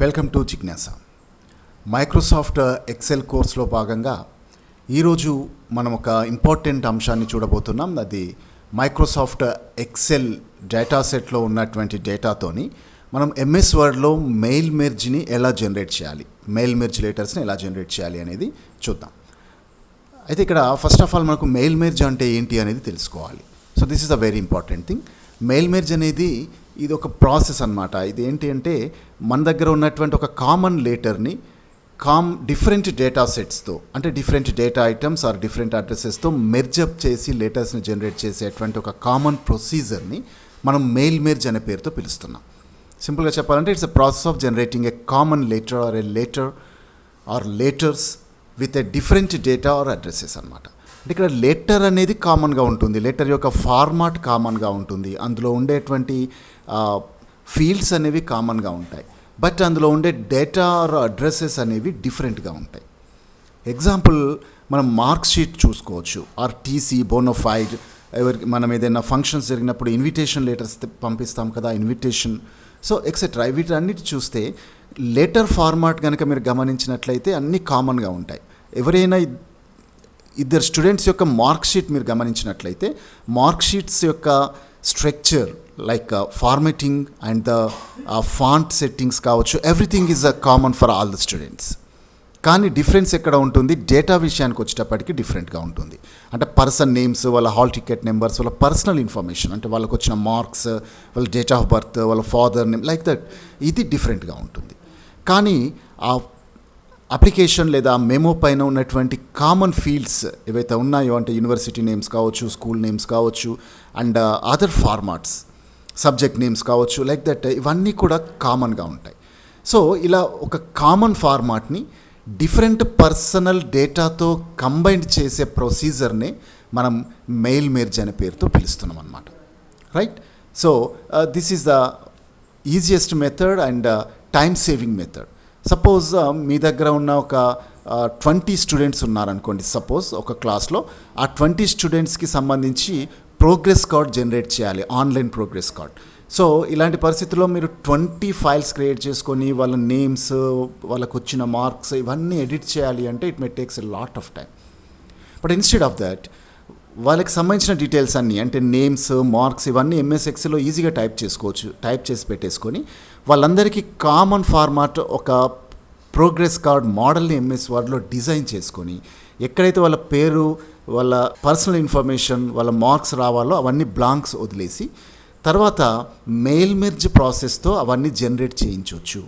Welcome to Jignasa. Microsoft Excel కోర్స్లో భాగంగా ఈరోజు మనం ఒక ఇంపార్టెంట్ అంశాన్ని చూడబోతున్నాం. అది మైక్రోసాఫ్ట్ ఎక్సెల్ డేటా సెట్లో ఉన్నటువంటి డేటాతోని మనం ఎంఎస్ వర్డ్లో మెయిల్ మెర్జ్ని ఎలా జనరేట్ చేయాలి మెయిల్ మెర్జ్ లెటర్స్ని ఎలా జనరేట్ చేయాలి అనేది చూద్దాం. అయితే ఇక్కడ ఫస్ట్ ఆఫ్ ఆల్ మనకు మెయిల్ మెర్జ్ అంటే ఏంటి అనేది తెలుసుకోవాలి. So this is a very important thing mail merge అనేది ఇది ఒక ప్రాసెస్ అనమాట ఇది ఏంటి అంటే మన దగ్గర ఉన్నటువంటి ఒక కామన్ లేటర్ని కామ్ డిఫరెంట్ డేటా సెట్స్తో అంటే different data items or different అడ్రసెస్తో merge up చేసి లెటర్స్ని జనరేట్ చేసేటువంటి ఒక కామన్ ప్రొసీజర్ని మనం మెయిల్ మెర్జ్ అనే పేరుతో పిలుస్తున్నాం. సింపుల్గా చెప్పాలంటే it's a process of generating a common letter or a letter or letters with a different data or addresses అనమాట అంటే ఇక్కడ లెటర్ అనేది కామన్గా ఉంటుంది. లెటర్ యొక్క ఫార్మాట్ కామన్గా ఉంటుంది. అందులో ఉండేటువంటి ఫీల్డ్స్ అనేవి కామన్గా ఉంటాయి. బట్ అందులో ఉండే డేటా ఆర్ అడ్రస్సెస్ అనేవి డిఫరెంట్గా ఉంటాయి. ఎగ్జాంపుల్ మనం మార్క్ షీట్ చూసుకోవచ్చు. ఆర్ టీసీ బోనోఫైడ్ ఎవరికి మనం ఏదైనా ఫంక్షన్స్ జరిగినప్పుడు ఇన్విటేషన్ లెటర్స్ పంపిస్తాం కదా ఇన్విటేషన్ సో ఎక్సెట్రా వీటన్నిటి చూస్తే లెటర్ ఫార్మాట్ కనుక మీరు గమనించినట్లయితే అన్నీ కామన్గా ఉంటాయి. ఎవరైనా ఇద్దరు స్టూడెంట్స్ యొక్క మార్క్ షీట్ మీరు గమనించినట్లయితే మార్క్ షీట్స్ యొక్క structure like formatting and the font settings కావచ్చు. Everything is a common for all the students కానీ డిఫరెన్స్ ఎక్కడ ఉంటుంది? డేటా విషయానికి వచ్చేటప్పటికి డిఫరెంట్గా ఉంటుంది. అంటే పర్సన్ నేమ్స్ వాళ్ళ హాల్ టికెట్ నెంబర్స్ వాళ్ళ పర్సనల్ ఇన్ఫర్మేషన్ అంటే వాళ్ళకి వచ్చిన మార్క్స్ వాళ్ళ డేట్ ఆఫ్ బర్త్ వాళ్ళ ఫాదర్ నేమ్ లైక్ దట్ ఇది డిఫరెంట్గా ఉంటుంది. కానీ ఆ అప్లికేషన్ లేదా మెమో పైన ఉన్నటువంటి కామన్ ఫీల్డ్స్ ఏవైతే ఉన్నాయో అంటే యూనివర్సిటీ నేమ్స్ కావచ్చు స్కూల్ నేమ్స్ కావచ్చు and other formats subject names కావచ్చు లైక్ దట్ ఇవన్నీ కూడా కామన్గా ఉంటాయి. సో ఇలా ఒక కామన్ ఫార్మాట్ని డిఫరెంట్ పర్సనల్ డేటాతో కంబైన్ చేసే ప్రొసీజర్ని మనం మెయిల్ మెర్జ్ అనే పేరుతో పిలుస్తున్నాం అనమాట right so this is the easiest method and time saving method suppose మీ దగ్గర ఉన్న ఒక uh, ట్వంటీ స్టూడెంట్స్ ఉన్నారనుకోండి సపోజ్ ఒక క్లాస్లో ఆ ట్వంటీ స్టూడెంట్స్కి సంబంధించి ప్రోగ్రెస్ కార్డ్ జనరేట్ చేయాలి ఆన్లైన్ ప్రోగ్రెస్ కార్డ్ సో ఇలాంటి పరిస్థితుల్లో మీరు ట్వంటీ ఫైల్స్ క్రియేట్ చేసుకొని వాళ్ళ నేమ్స్ వాళ్ళకు వచ్చిన మార్క్స్ ఇవన్నీ ఎడిట్ చేయాలి అంటే it may takes a lot of time but instead of that వాళ్ళకి సంబంధించిన డీటెయిల్స్ అన్నీ అంటే నేమ్స్ మార్క్స్ ఇవన్నీ ఎంఎస్ఎక్స్లో ఈజీగా టైప్ చేసుకోవచ్చు టైప్ చేసి పెట్టేసుకొని వాళ్ళందరికీ కామన్ ఫార్మాట్ ఒక ప్రోగ్రెస్ కార్డ్ మోడల్ని ఎంఎస్ వర్డ్లో డిజైన్ చేసుకొని ఎక్కడైతే వాళ్ళ పేరు వాళ్ళ పర్సనల్ ఇన్ఫర్మేషన్ వాళ్ళ మార్క్స్ రావాలో అవన్నీ బ్లాంక్స్ వదిలేసి తర్వాత మెయిల్ మెర్జ్ ప్రాసెస్తో అవన్నీ జనరేట్ చేయించవచ్చు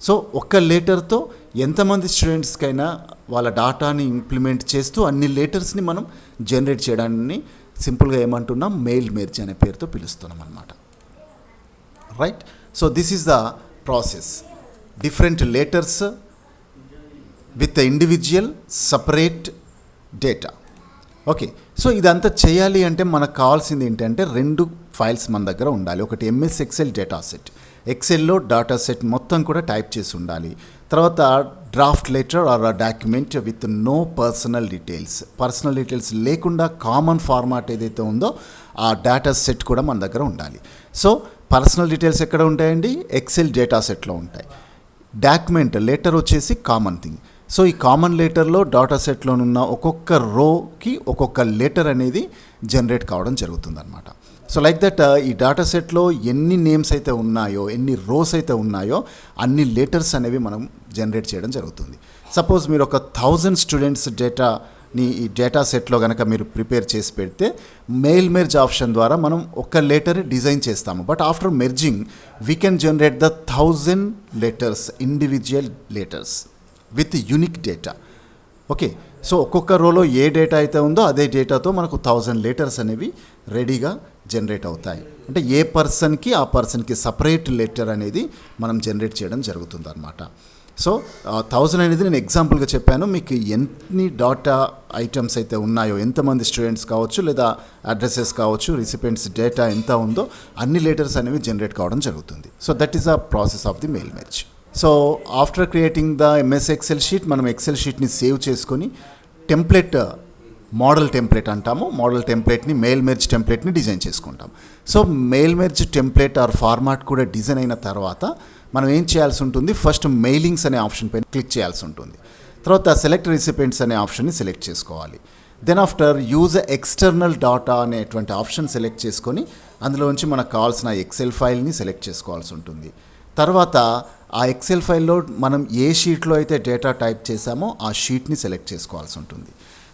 సో ఒక్క లేటర్తో ఎంతమంది స్టూడెంట్స్కైనా వాళ్ళ డాటాని ఇంప్లిమెంట్ చేస్తూ అన్ని లేటర్స్ని మనం జనరేట్ చేయడాన్ని సింపుల్గా ఏమంటున్నాం? మెయిల్ మెర్జ్ అనే పేరుతో పిలుస్తున్నాం అనమాట right? So this is the process. Different letters with individual separate data. Okay. So ఇదంతా చేయాలి అంటే మనకు కావాల్సింది ఏంటంటే రెండు ఫైల్స్ మన దగ్గర ఉండాలి. ఒకటి ఎంఎస్ ఎక్సెల్ డేటా సెట్ ఎక్సెల్లో డేటా సెట్ మొత్తం కూడా టైప్ చేసి ఉండాలి. తర్వాత draft letter or document with no personal details personal details లేకుండా కామన్ ఫార్మాట్ ఏదైతే ఉందో ఆ డేటా సెట్ కూడా మన దగ్గర ఉండాలి. సో పర్సనల్ డీటెయిల్స్ ఎక్కడ ఉంటాయండి? ఎక్సెల్ డేటా సెట్లో ఉంటాయి. డాక్యుమెంట్ లెటర్ వచ్చేసి కామన్ థింగ్ సో ఈ కామన్ లెటర్లో డాటా సెట్లో ఉన్న ఒక్కొక్క రోకి ఒక్కొక్క లెటర్ అనేది జనరేట్ కావడం జరుగుతుందన్నమాట. సో లైక్ దట్ ఈ డాటా సెట్లో ఎన్ని నేమ్స్ అయితే ఉన్నాయో ఎన్ని రోస్ అయితే ఉన్నాయో అన్ని లెటర్స్ అనేవి మనం జనరేట్ చేయడం జరుగుతుంది. సపోజ్ మీరు ఒక థౌజండ్ స్టూడెంట్స్ డేటాని ఈ డేటా సెట్లో కనుక మీరు ప్రిపేర్ చేసి పెడితే మెయిల్ మెర్జ్ ఆప్షన్ ద్వారా మనం ఒక లెటర్ డిజైన్ చేస్తాము. But after merging we can generate the thousand letters individual letters with unique data. Okay so ఒక్కొక్క రోలో ఏ డేటా అయితే ఉందో అదే డేటాతో మనకు థౌజండ్ లెటర్స్ అనేవి రెడీగా జనరేట్ అవుతాయి. అంటే ఏ పర్సన్కి ఆ పర్సన్కి సపరేట్ లెటర్ అనేది మనం జనరేట్ చేయడం జరుగుతుంది అనమాట సో థౌజండ్ అనేది నేను ఎగ్జాంపుల్గా చెప్పాను మీకు ఎన్ని డాటా ఐటమ్స్ అయితే ఉన్నాయో ఎంతమంది స్టూడెంట్స్ కావచ్చు లేదా అడ్రసెస్ కావచ్చు రిసిపెంట్స్ డేటా ఎంత ఉందో అన్ని లెటర్స్ అనేవి జనరేట్ కావడం జరుగుతుంది. So that is a process of the mail match so after creating the MS Excel sheet మనం ఎక్సెల్ షీట్ని సేవ్ చేసుకొని టెంప్లెట్ మోడల్ టెంప్లెట్ అంటాము. మోడల్ టెంప్లెట్ని మెయిల్ మెర్జ్ టెంప్లెట్ని డిజైన్ చేసుకుంటాం. So mail merge template or format కూడా design అయిన తర్వాత మనం ఏం చేయాల్సి ఉంటుంది? ఫస్ట్ మెయిలింగ్స్ అనే ఆప్షన్ పైన క్లిక్ చేయాల్సి ఉంటుంది. తర్వాత సెలెక్ట్ రిసిపెంట్స్ అనే ఆప్షన్ని సెలెక్ట్ చేసుకోవాలి. Then after use external data అనేటువంటి ఆప్షన్ సెలెక్ట్ చేసుకొని అందులోంచి మనకు కావాల్సిన ఎక్సెల్ ఫైల్ని సెలెక్ట్ చేసుకోవాల్సి ఉంటుంది. తర్వాత ఆ ఎక్సెల్ ఫైల్లో మనం ఏ షీట్లో అయితే డేటా టైప్ చేసామో ఆ షీట్ని సెలెక్ట్ చేసుకోవాల్సి ఉంటుంది.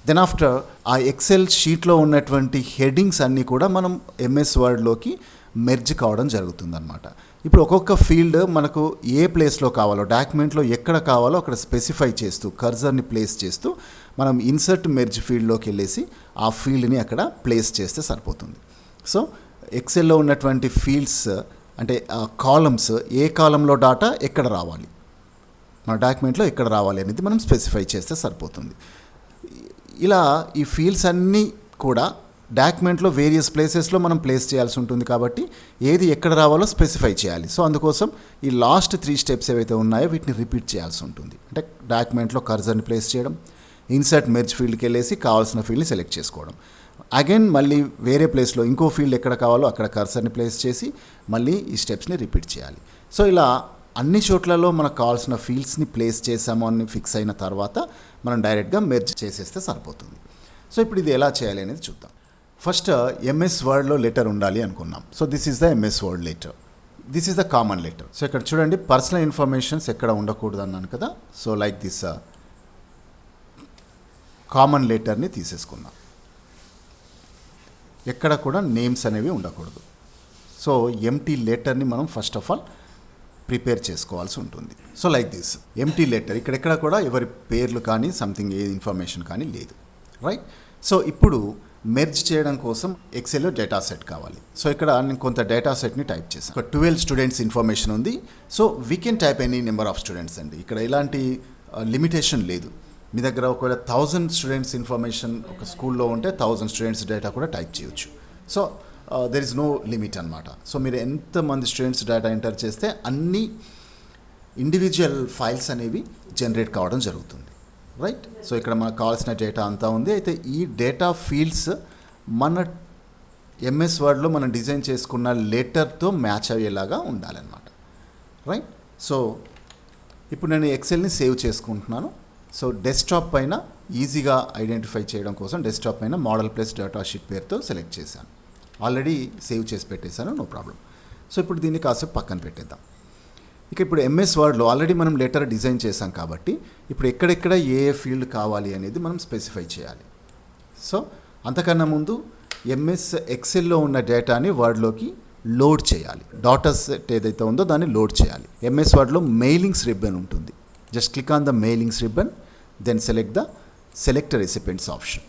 దెన్ ఆఫ్టర్ ఆ ఎక్సెల్ షీట్లో ఉన్నటువంటి హెడ్డింగ్స్ అన్నీ కూడా మనం ఎంఎస్ వర్డ్లోకి మెర్జ్ కావడం జరుగుతుందన్నమాట. ఇప్పుడు ఒక్కొక్క ఫీల్డ్ మనకు ఏ ప్లేస్లో కావాలో డాక్యుమెంట్లో ఎక్కడ కావాలో అక్కడ స్పెసిఫై చేస్తూ కర్జర్ని ప్లేస్ చేస్తూ మనం ఇన్సర్ట్ మెర్జ్ ఫీల్డ్లోకి వెళ్ళేసి ఆ ఫీల్డ్ని అక్కడ ప్లేస్ చేస్తే సరిపోతుంది. సో ఎక్సెల్లో ఉన్నటువంటి ఫీల్డ్స్ అంటే కాలమ్స్ ఏ కాలంలో డాటా ఎక్కడ రావాలి? మన డాక్యుమెంట్లో ఎక్కడ రావాలి అనేది మనం స్పెసిఫై చేస్తే సరిపోతుంది. ఇలా ఈ ఫీల్డ్స్ అన్నీ కూడా డాక్యుమెంట్లో వేరియస్ ప్లేసెస్లో మనం ప్లేస్ చేయాల్సి ఉంటుంది కాబట్టి ఏది ఎక్కడ రావాలో స్పెసిఫై చేయాలి. సో అందుకోసం ఈ లాస్ట్ త్రీ స్టెప్స్ ఏవైతే ఉన్నాయో వీటిని రిపీట్ చేయాల్సి ఉంటుంది. అంటే డాక్యుమెంట్లో కర్జర్ని ప్లేస్ చేయడం ఇన్సర్ట్ మెర్జ్ ఫీల్డ్కి వెళ్ళేసి కావాల్సిన ఫీల్డ్ని సెలెక్ట్ చేసుకోవడం. అగైన్ మళ్ళీ వేరే ప్లేస్లో ఇంకో ఫీల్డ్ ఎక్కడ కావాలో అక్కడ కర్సర్ని ప్లేస్ చేసి మళ్ళీ ఈ స్టెప్స్ని రిపీట్ చేయాలి. సో ఇలా అన్ని చోట్లలో మనకు కావాల్సిన ఫీల్డ్స్ని ప్లేస్ చేసాము అని ఫిక్స్ అయిన తర్వాత మనం డైరెక్ట్గా మెర్జ్ చేసేస్తే సరిపోతుంది. సో ఇప్పుడు ఇది ఎలా చేయాలి అనేది చూద్దాం. ఫస్ట్ ఎంఎస్ వర్డ్లో లెటర్ ఉండాలి అనుకున్నాం. So this is the MS Word letter this is the common letter so ఇక్కడ చూడండి పర్సనల్ ఇన్ఫర్మేషన్స్ ఎక్కడ ఉండకూడదు అన్నాను కదా. సో లైక్ దిస్ కామన్ లెటర్ని తీసేసుకున్నాం. ఎక్కడ కూడా నేమ్స్ అనేవి ఉండకూడదు. సో ఎంటీ లెటర్ని మనం ఫస్ట్ ఆఫ్ ఆల్ ప్రిపేర్ చేసుకోవాల్సి ఉంటుంది. So like this empty letter ఇక్కడెక్కడ కూడా ఎవరి పేర్లు కానీ సంథింగ్ ఏ ఇన్ఫర్మేషన్ కానీ లేదు. రైట్ సో ఇప్పుడు మెర్జ్ చేయడం కోసం ఎక్సెల్లో డేటా సెట్ కావాలి. సో ఇక్కడ నేను కొంత డేటా సెట్ని టైప్ చేశాను. ఒక ట్వెల్వ్ స్టూడెంట్స్ ఇన్ఫర్మేషన్ ఉంది. So we can type any number of students అండి. ఇక్కడ ఎలాంటి uh, లిమిటేషన్ లేదు. మీ దగ్గర ఒకవేళ థౌజండ్ స్టూడెంట్స్ ఇన్ఫర్మేషన్ ఒక స్కూల్లో ఉంటే థౌజండ్ స్టూడెంట్స్ డేటా కూడా టైప్ చేయొచ్చు. So there is no limit అనమాట సో మీరు ఎంతమంది స్టూడెంట్స్ డేటా ఎంటర్ చేస్తే అన్ని ఇండివిజువల్ ఫైల్స్ అనేవి జనరేట్ కావడం జరుగుతుంది. రైట్ సో ఇక్కడ మనకు కావాల్సిన డేటా అంతా ఉంది. అయితే ఈ డేటా ఫీల్డ్స్ మన ఎంఎస్ వర్డ్లో మనం డిజైన్ చేసుకున్న లెటర్తో మ్యాచ్ అయ్యేలాగా ఉండాలన్నమాట. రైట్ సో ఇప్పుడు నేను ఎక్సెల్ని సేవ్ చేసుకుంటున్నాను. సో డెస్క్టాప్ పైన ఈజీగా ఐడెంటిఫై చేయడం కోసం డెస్క్టాప్ పైన మోడల్ ప్లస్ డేటా షీట్ పేరుతో సెలెక్ట్ చేశాను. ఆల్రెడీ సేవ్ చేసి పెట్టేశాను నో ప్రాబ్లం సో ఇప్పుడు దీన్ని కాసేపు పక్కన పెట్టేద్దాం. ఇక ఇప్పుడు ఎంఎస్ వర్డ్లో ఆల్రెడీ మనం లెటర్ డిజైన్ చేసాం కాబట్టి ఇప్పుడు ఎక్కడెక్కడ ఏ ఏ ఫీల్డ్ కావాలి అనేది మనం స్పెసిఫై చేయాలి. సో అంతకన్నా ముందు ఎంఎస్ ఎక్సెల్లో ఉన్న డేటాని వర్డ్లోకి లోడ్ చేయాలి. డాటా సెట్ ఏదైతే ఉందో దాన్ని లోడ్ చేయాలి. ఎంఎస్ వర్డ్లో మెయిలింగ్స్ రిబ్బన్ ఉంటుంది. Just click on the mailings ribbon then select the select recipients option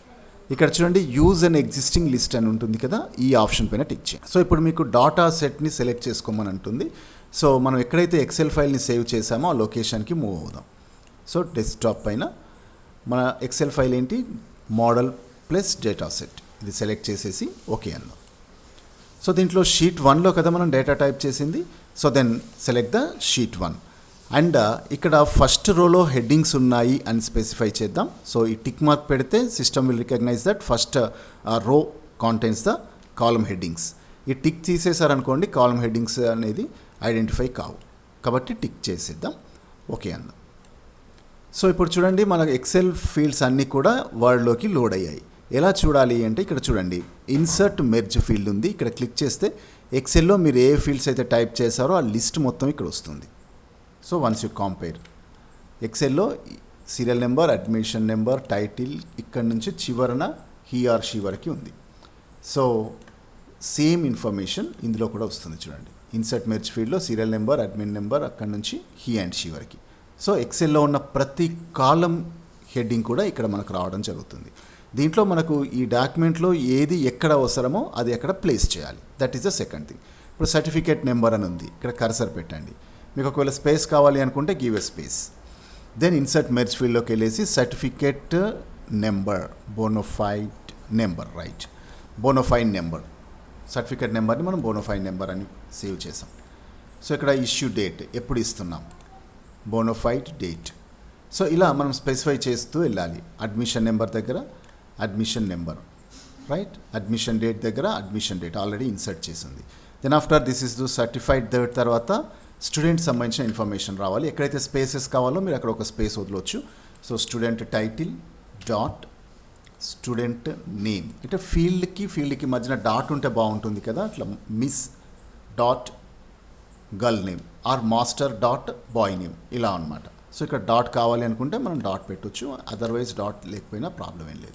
ఇక్కడ చూడండి యూజ్ అండ్ ఎగ్జిస్టింగ్ లిస్ట్ అని ఉంటుంది కదా ఈ ఆప్షన్ పైన టిక్ చేయండి. సో ఇప్పుడు మీకు డాటా సెట్ని సెలెక్ట్ చేసుకోమని అంటుంది. సో మనం ఎక్కడైతే ఎక్సెల్ ఫైల్ని సేవ్ చేసామో ఆ లొకేషన్కి మూవ్ అవుదాం. సో డెస్క్టాప్ పైన మన ఎక్సెల్ ఫైల్ ఏంటి? మోడల్ ప్లస్ డేటా సెట్ ఇది సెలెక్ట్ చేసేసి ఓకే అన్నాం. సో దీంట్లో షీట్ వన్లో కదా మనం డేటా టైప్ చేసింది. So then select the sheet one and uh, ఇక్కడ ఫస్ట్ రోలో హెడ్డింగ్స్ ఉన్నాయి అని స్పెసిఫై చేద్దాం. సో ఈ టిక్ మార్క్ పెడితే system will recognise that first row contents the column headings ఈ టిక్ తీసేశారనుకోండి కాలమ్ హెడ్డింగ్స్ అనేది ఐడెంటిఫై కావు. కాబట్టి టిక్ చేసేద్దాం. ఓకే అందాం సో ఇప్పుడు చూడండి మన ఎక్సెల్ ఫీల్డ్స్ అన్నీ కూడా వర్డ్లోకి లోడ్ అయ్యాయి. ఎలా చూడాలి అంటే ఇక్కడ చూడండి ఇన్సర్ట్ మెర్జ్ ఫీల్డ్ ఉంది. ఇక్కడ క్లిక్ చేస్తే ఎక్సెల్లో మీరు ఏ ఫీల్డ్స్ అయితే టైప్ చేశారో ఆ లిస్ట్ మొత్తం ఇక్కడ వస్తుంది. So once you compare ఎక్సెల్లో serial number admission number title ఇక్కడ నుంచి చివరన హీ ఆర్ షీ వరకు ఉంది. సో సేమ్ ఇన్ఫర్మేషన్ ఇందులో కూడా వస్తుంది చూడండి. ఇన్సర్ట్ మెర్చ్ ఫీల్డ్లో సీరియల్ నెంబర్ అడ్మిన్ నెంబర్ అక్కడ నుంచి హీ అండ్ షీ వరకు. సో ఎక్సెల్లో ఉన్న ప్రతి కాలం హెడ్డింగ్ కూడా ఇక్కడ మనకు రావడం జరుగుతుంది. దీంట్లో మనకు ఈ డాక్యుమెంట్లో ఏది ఎక్కడ అవసరమో అది ఎక్కడ ప్లేస్ చేయాలి. That is the second thing. ఇప్పుడు సర్టిఫికేట్ నెంబర్ అని ఉంది. ఇక్కడ కర్సర్ పెట్టండి. మీకు ఒకవేళ స్పేస్ కావాలి అనుకుంటే give a space. Then insert merge ఫీల్డ్లోకి వెళ్ళేసి certificate number bonafide number right bonafide number certificate నెంబర్ని మనం బోనోఫైడ్ నెంబర్ అని సేవ్ చేసాం. సో ఇక్కడ ఇష్యూ డేట్ ఎప్పుడు ఇస్తున్నాం? బోనోఫైడ్ డేట్ సో ఇలా మనం స్పెసిఫై చేస్తూ వెళ్ళాలి. అడ్మిషన్ నెంబర్ దగ్గర admission number right admission date దగ్గర అడ్మిషన్ డేట్ ఆల్రెడీ ఇన్సర్ట్ చేసింది. Then after this is the certified date తర్వాత స్టూడెంట్ సంబంధించిన ఇన్ఫర్మేషన్ రావాలి. ఎక్కడైతే స్పేసెస్ కావాలో మీరు అక్కడ ఒక space వదలవచ్చు so student title dot student name. అంటే ఫీల్డ్కి ఫీల్డ్కి మధ్యన డాట్ ఉంటే బాగుంటుంది కదా? అట్లా miss dot girl name or master dot boy name ఇలా అనమాట సో ఇక్కడ డాట్ కావాలి అనుకుంటే మనం డాట్ పెట్టొచ్చు. అదర్వైజ్ డాట్ లేకపోయినా ప్రాబ్లం ఏం లేదు.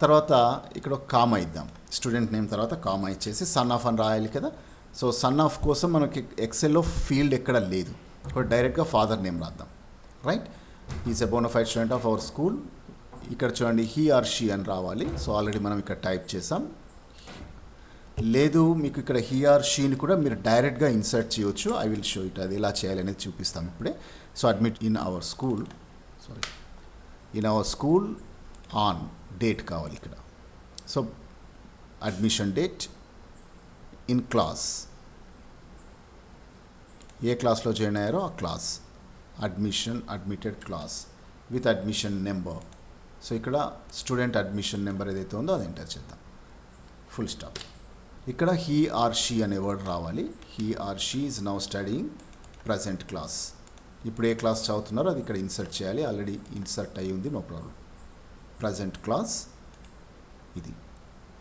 తర్వాత ఇక్కడ ఒక కామా ఇద్దాం. స్టూడెంట్ నేమ్ తర్వాత కామా ఇచ్చేసి సన్ ఆఫ్ అని రాయాలి కదా? సో సన్ ఆఫ్ కోసం మనకి ఎక్సెల్లో ఫీల్డ్ ఎక్కడ లేదు. డైరెక్ట్గా ఫాదర్ నేమ్ రాద్దాం. Right is a bonafide student of our school ఇక్కడ చూడండి హీ ఆర్ షీ అని రావాలి. సో ఆల్రెడీ మనం ఇక్కడ టైప్ చేసాం. లేదు మీకు ఇక్కడ హీ ఆర్ షీని కూడా మీరు డైరెక్ట్గా ఇన్సర్ట్ చేయొచ్చు. ఐ విల్ షో ఇట్ అది ఎలా చేయాలి అనేది చూపిస్తాం ఇప్పుడే. So admit in our school sorry in our school on date కావాలి ఇక్కడ. So admission date in class. ఏ క్లాస్లో జాయిన్ అయ్యారో ఆ class. Admission admitted class with admission number so ఇక్కడ స్టూడెంట్ అడ్మిషన్ నెంబర్ ఏదైతే ఉందో అది ఎంటర్ చేద్దాం. ఫుల్ స్టాప్ ఇక్కడ హీ ఆర్ షీ అనే వర్డ్ రావాలి. He or she is now studying present class ఇప్పుడు ఏ క్లాస్ చదువుతున్నారో అది ఇక్కడ ఇన్సర్ట్ చేయాలి. ఆల్రెడీ ఇన్సర్ట్ అయ్యి ఉంది నో ప్రాబ్లం ప్రజెంట్ క్లాస్ ఇది.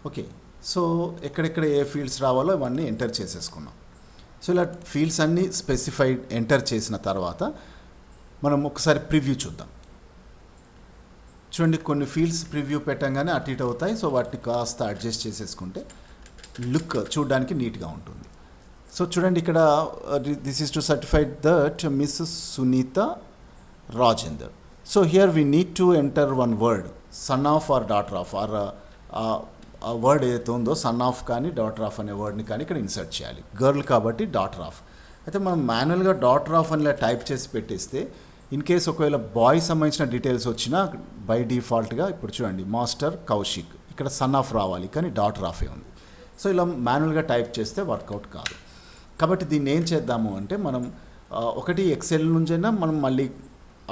ఓకే సో ఎక్కడెక్కడ ఏ ఫీల్డ్స్ రావాలో ఇవన్నీ ఎంటర్ చేసేసుకున్నాం. సో ఇలా ఫీల్డ్స్ అన్నీ స్పెసిఫైడ్ ఎంటర్ చేసిన తర్వాత మనం ఒకసారి ప్రివ్యూ చూద్దాం. చూడండి కొన్ని ఫీల్డ్స్ ప్రివ్యూ పెట్టంగానే అటు ఇటు అవుతాయి. సో వాటిని కాస్త అడ్జస్ట్ చేసేసుకుంటే లుక్ చూడడానికి నీట్గా ఉంటుంది. సో చూడండి ఇక్కడ this is to certified that miss Sunitha Rajender so here we need to enter one word son of or daughter of or ఆ వర్డ్ ఏదైతే ఉందో సన్ ఆఫ్ కానీ డాటర్ ఆఫ్ అనే వర్డ్ని కానీ ఇక్కడ ఇన్సర్ట్ చేయాలి. గర్ల్ కాబట్టి డాటర్ ఆఫ్ అయితే మనం మాన్యువల్గా డాటర్ ఆఫ్ అని టైప్ చేసి పెట్టేస్తే ఇన్ కేస్ ఒకవేళ బాయ్ సంబంధించిన డీటెయిల్స్ వచ్చినా బై డిఫాల్ట్గా ఇప్పుడు చూడండి మాస్టర్ కౌశిక్ ఇక్కడ సన్ ఆఫ్ రావాలి కానీ డాటర్ ఆఫే ఉంది. సో ఇలా మాన్యువల్గా టైప్ చేస్తే వర్కౌట్ కాదు. కాబట్టి దీన్ని ఏం చేద్దాము అంటే మనం ఒకటి ఎక్సెల్ నుంచైనా మనం మళ్ళీ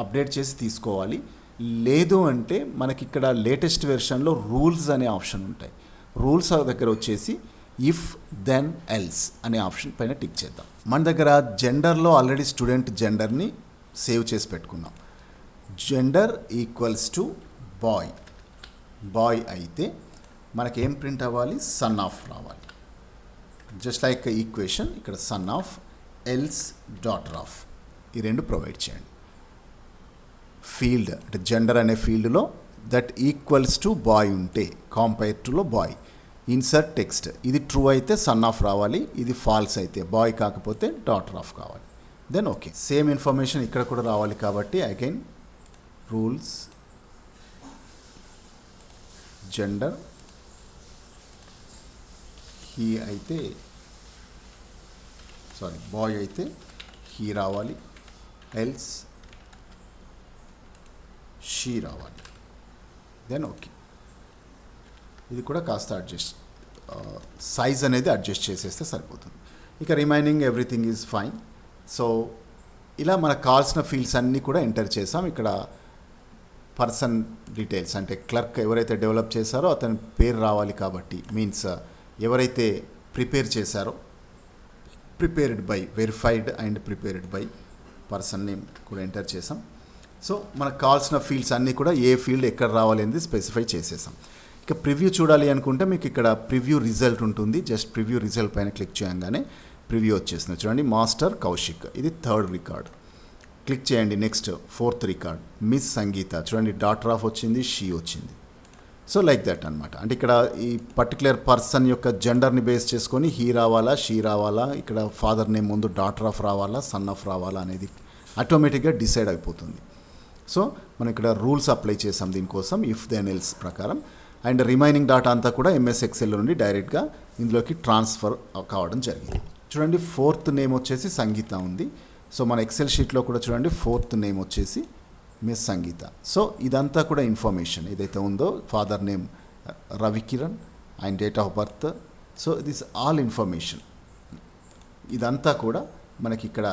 అప్డేట్ చేసి తీసుకోవాలి. లేదు అంటే మనకి ఇక్కడ లేటెస్ట్ వెర్షన్లో రూల్స్ అనే ఆప్షన్ ఉంటాయి. రూల్స్ దగ్గర వచ్చేసి ఇఫ్ దెన్ ఎల్స్ అనే ఆప్షన్ పైన టిక్ చేద్దాం. మన దగ్గర జెండర్లో ఆల్రెడీ స్టూడెంట్ జెండర్ని సేవ్ చేసి పెట్టుకున్నాం. Gender equals to boy. Boy అయితే మనకేం ప్రింట్ అవ్వాలి? సన్ ఆఫ్ రావాలి. జస్ట్ లైక్ ఈక్వేషన్ ఇక్కడ son of else daughter of ఈ రెండు ప్రొవైడ్ చేయండి. ఫీల్డ్ అంటే జెండర్ అనే ఫీల్డ్లో దట్ ఈక్వల్స్ టు బాయ్ ఉంటే కాంపేర్ టులో బాయ్ ఇన్సర్ట్ టెక్స్ట్ ఇది ట్రూ అయితే సన్ ఆఫ్ రావాలి ఇది ఫాల్స్ అయితే బాయ్ కాకపోతే డాటర్ ఆఫ్ కావాలి. దెన్ ఓకే సేమ్ ఇన్ఫర్మేషన్ ఇక్కడ కూడా రావాలి కాబట్టి అగైన్ రూల్స్ జెండర్ హీ అయితే సారీ బాయ్ అయితే హీ రావాలి. ఎల్స్ షీ రావాలి దెన్ ఓకే ఇది కూడా కాస్త అడ్జస్ట్ సైజ్ అనేది అడ్జస్ట్ చేసేస్తే సరిపోతుంది. ఇక remaining everything is fine so ఇలా మనకు కావాల్సిన ఫీల్డ్స్ అన్నీ కూడా ఎంటర్ చేసాం. ఇక్కడ పర్సన్ డీటెయిల్స్ అంటే క్లర్క్ ఎవరైతే డెవలప్ చేశారో అతని పేరు రావాలి కాబట్టి మీన్స్ ఎవరైతే ప్రిపేర్ చేశారో prepared by verified and prepared by person name కూడా ఎంటర్ చేసాం. సో మనకు కావాల్సిన ఫీల్డ్స్ అన్నీ కూడా ఏ ఫీల్డ్ ఎక్కడ రావాలి అనేది స్పెసిఫై చేసేసాం. ఇక ప్రివ్యూ చూడాలి అనుకుంటే మీకు ఇక్కడ ప్రివ్యూ రిజల్ట్ ఉంటుంది. జస్ట్ ప్రివ్యూ రిజల్ట్ పైన క్లిక్ చేయగానే ప్రివ్యూ వచ్చేస్తుంది. చూడండి మాస్టర్ కౌశిక్. ఇది థర్డ్ రికార్డ్ క్లిక్ చేయండి next fourth record miss Sangeetha. చూడండి డాటర్ ఆఫ్ వచ్చింది షీ వచ్చింది. సో లైక్ దట్ అనమాట అంటే ఇక్కడ ఈ పర్టికులర్ పర్సన్ యొక్క జెండర్ని బేస్ చేసుకొని హీ రావాలా షీ రావాలా ఇక్కడ ఫాదర్ నేమ్ ముందు డాటర్ ఆఫ్ రావాలా సన్ ఆఫ్ రావాలా అనేది ఆటోమేటిక్గా డిసైడ్ అయిపోతుంది. సో మనం ఇక్కడ రూల్స్ అప్లై చేసాం దీనికోసం ఇఫ్ దెన్ ఎల్స్ ప్రకారం. అండ్ రిమైనింగ్ డాటా అంతా కూడా ఎంఎస్ ఎక్సెల్ నుండి డైరెక్ట్గా ఇందులోకి ట్రాన్స్ఫర్ కావడం జరిగింది. చూడండి ఫోర్త్ నేమ్ వచ్చేసి సంగీత ఉంది. సో మన ఎక్సెల్ షీట్లో కూడా చూడండి ఫోర్త్ నేమ్ వచ్చేసి మిస్ సంగీత. సో ఇదంతా కూడా ఇన్ఫర్మేషన్ ఏదైతే ఉందో father name Ravikiran and date of birth so this all information ఇదంతా కూడా మనకి ఇక్కడ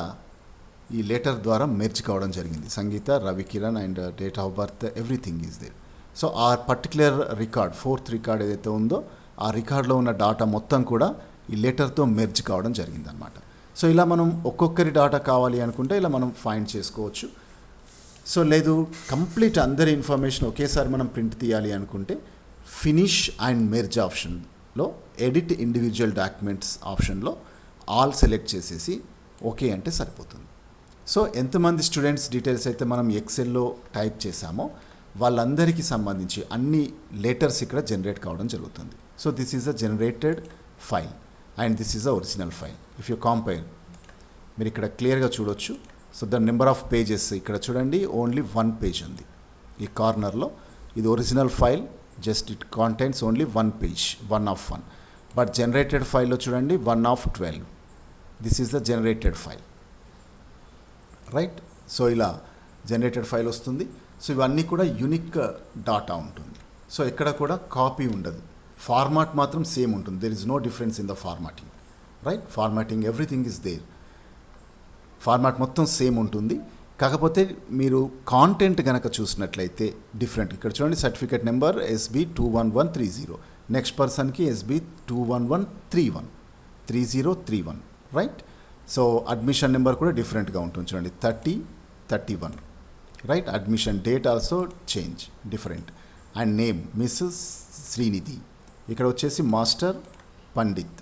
ఈ లెటర్ ద్వారా మెర్జ్ కావడం జరిగింది. Sangeetha Ravikiran and date of birth everything is there. So ఆ పర్టికులర్ రికార్డ్ ఫోర్త్ రికార్డ్ ఏదైతే ఉందో ఆ రికార్డ్లో ఉన్న డాటా మొత్తం కూడా ఈ లెటర్తో మెర్జ్ కావడం జరిగిందనమాట సో ఇలా మనం ఒక్కొక్కరి డాటా కావాలి అనుకుంటే ఇలా మనం ఫైండ్ చేసుకోవచ్చు. సో లేదు కంప్లీట్ అందరి ఇన్ఫర్మేషన్ ఒకేసారి మనం ప్రింట్ తీయాలి అనుకుంటే ఫినిష్ అండ్ మెర్జ్ ఆప్షన్లో ఎడిట్ ఇండివిజువల్ డాక్యుమెంట్స్ ఆప్షన్లో ఆల్ సెలెక్ట్ చేసేసి ఓకే అంటే సరిపోతుంది. సో ఎంతమంది స్టూడెంట్స్ డీటెయిల్స్ అయితే మనం ఎక్సెల్లో టైప్ చేశామో వాళ్ళందరికీ సంబంధించి అన్ని లెటర్స్ ఇక్కడ జనరేట్ కావడం జరుగుతుంది. So this is a generated file and this is a original file if you compare మీరు ఇక్కడ క్లియర్గా చూడొచ్చు. So the number of pages ఇక్కడ చూడండి ఓన్లీ వన్ పేజ్ ఉంది. ఈ కార్నర్లో ఇది original file just it contents only one page one of one but generated ఫైల్లో చూడండి one of twelve this is the generated file right so ఇలా generated file వస్తుంది. సో ఇవన్నీ కూడా యునిక్ డాటా ఉంటుంది. సో ఎక్కడ కూడా కాపీ ఉండదు. ఫార్మాట్ మాత్రం సేమ్ ఉంటుంది. There is no difference in the formatting right formatting everything is there format మొత్తం సేమ్ ఉంటుంది. కాకపోతే మీరు కాంటెంట్ కనుక చూసినట్లయితే డిఫరెంట్ ఇక్కడ చూడండి certificate number SB two one one three zero next పర్సన్కి SB two one one three one three zero three one right so admission number కూడా డిఫరెంట్గా ఉంటుంది చూడండి. Thirty thirty one right admission date also change different and name Mrs Srinidhi ఇక్కడ వచ్చేసి master Pandit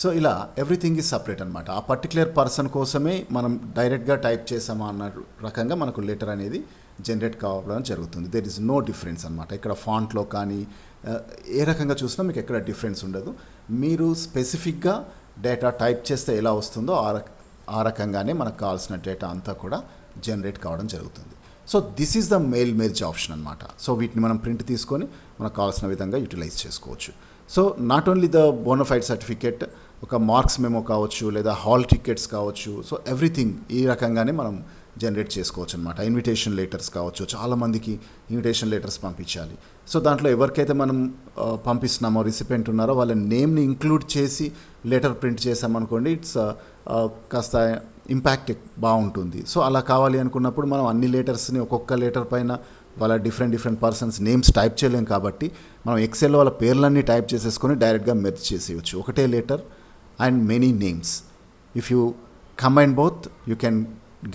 so ఇలా everything is separate అనమాట ఆ particular person కోసమే మనం డైరెక్ట్గా టైప్ చేసామా అన్న రకంగా మనకు లెటర్ అనేది జనరేట్ కావడం జరుగుతుంది. దెర్ ఇస్ నో డిఫరెన్స్ అనమాట ఇక్కడ ఫాంట్లో కానీ uh, ఏ రకంగా చూసినా మీకు ఎక్కడ డిఫరెన్స్ ఉండదు. మీరు స్పెసిఫిక్గా డేటా టైప్ చేస్తే ఎలా వస్తుందో ఆ ఆ రకంగానే మనకు కావాల్సిన డేటా అంతా కూడా జనరేట్ కావడం జరుగుతుంది. So this is the mail merge option అనమాట సో వీటిని మనం ప్రింట్ తీసుకొని మనకు కావాల్సిన విధంగా యూటిలైజ్ చేసుకోవచ్చు. So not only the bonafide certificate ఒక మార్క్స్ మెమో కావచ్చు లేదా హాల్ టికెట్స్ కావచ్చు సో ఎవ్రీథింగ్ ఈ రకంగానే మనం జనరేట్ చేసుకోవచ్చు అనమాట ఇన్విటేషన్ లెటర్స్ కావచ్చు చాలామందికి ఇన్విటేషన్ లెటర్స్ పంపించాలి. సో దాంట్లో ఎవరికైతే మనం పంపిస్తున్నామో రిసిపెంట్ ఉన్నారో వాళ్ళ నేమ్ని ఇంక్లూడ్ చేసి లెటర్ ప్రింట్ చేసామనుకోండి ఇట్స్ కాస్త ఇంపాక్ట్ బాగుంటుంది. సో అలా కావాలి అనుకున్నప్పుడు మనం అన్ని లెటర్స్ని ఒక్కొక్క లెటర్ పైన వాళ్ళ different different persons names type చేయలేం కాబట్టి మనం ఎక్సెల్లో వాళ్ళ పేర్లన్నీ టైప్ చేసేసుకొని డైరెక్ట్గా మెర్జ్ చేసేయచ్చు. ఒకటే letter and many names if you combine both you can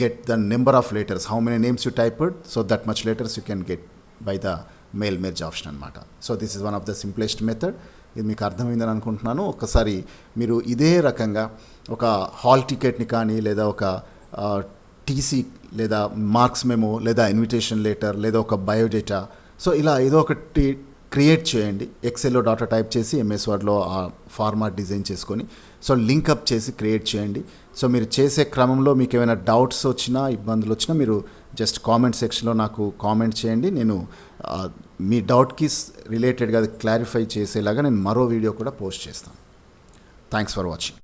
get the number of letters how many names you typed so that much letters you can get by the mail merge option అనమాట so this is one of the simplest method ఇది మీకు అర్థమైందని అనుకుంటున్నాను. ఒకసారి మీరు ఇదే రకంగా ఒక హాల్ టికెట్ని కానీ లేదా ఒక టీసీ లేదా మార్క్స్ మెమో లేదా ఇన్విటేషన్ లెటర్ లేదా ఒక బయోడేటా సో ఇలా ఏదో ఒకటి క్రియేట్ చేయండి. ఎక్సెల్లో డాటా టైప్ చేసి ఎంఎస్ వర్డ్లో ఆ ఫార్మాట్ డిజైన్ చేసుకొని సో లింక్అప్ చేసి క్రియేట్ చేయండి. సో మీరు చేసే క్రమంలో మీకు ఏమైనా డౌట్స్ వచ్చినా ఇబ్బందులు వచ్చినా మీరు జస్ట్ కామెంట్ సెక్షన్లో నాకు కామెంట్ చేయండి. నేను మీ డౌట్కి రిలేటెడ్గా అది క్లారిఫై చేసేలాగా నేను మరో వీడియో కూడా పోస్ట్ చేస్తాను. Thanks for watching